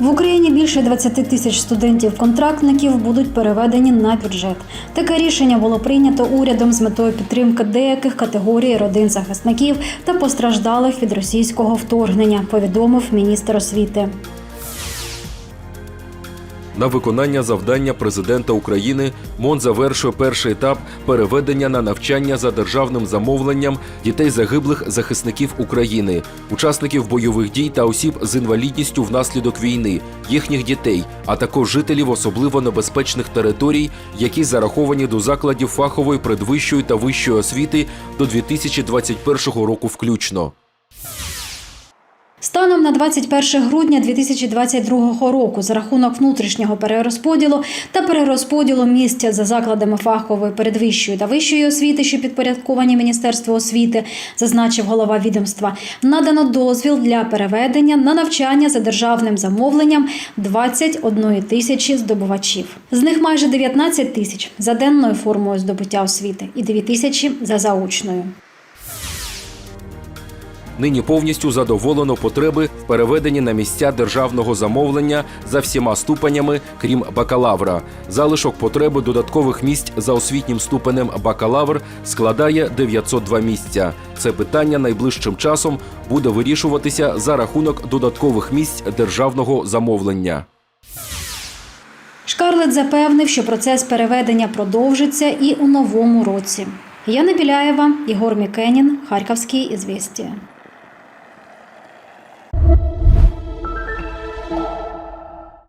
В Україні більше 20 тисяч студентів-контрактників будуть переведені на бюджет. Таке рішення було прийнято урядом з метою підтримки деяких категорій родин захисників та постраждалих від російського вторгнення. Повідомив міністр освіти. На виконання завдання президента України МОН завершує перший етап переведення на навчання за державним замовленням дітей загиблих захисників України, учасників бойових дій та осіб з інвалідністю внаслідок війни, їхніх дітей, а також жителів особливо небезпечних територій, які зараховані до закладів фахової предвищої та вищої освіти до 2021 року включно. Станом на 21 грудня 2022 року за рахунок внутрішнього перерозподілу та перерозподілу місця за закладами фахової передвищої та вищої освіти, що підпорядковані Міністерству освіти, зазначив голова відомства, надано дозвіл для переведення на навчання за державним замовленням 21 тисячі здобувачів. З них майже 19 тисяч за денною формою здобуття освіти і 2 тисячі за заочною. Нині повністю задоволено потреби в переведенні на місця державного замовлення за всіма ступенями, крім бакалавра. Залишок потреби додаткових місць за освітнім ступенем бакалавр складає 902 місця. Це питання найближчим часом буде вирішуватися за рахунок додаткових місць державного замовлення. Шкарлет запевнив, що процес переведення продовжиться і у новому році. Яна Біляєва, Ігор Мікенін, Харківські ізвістія.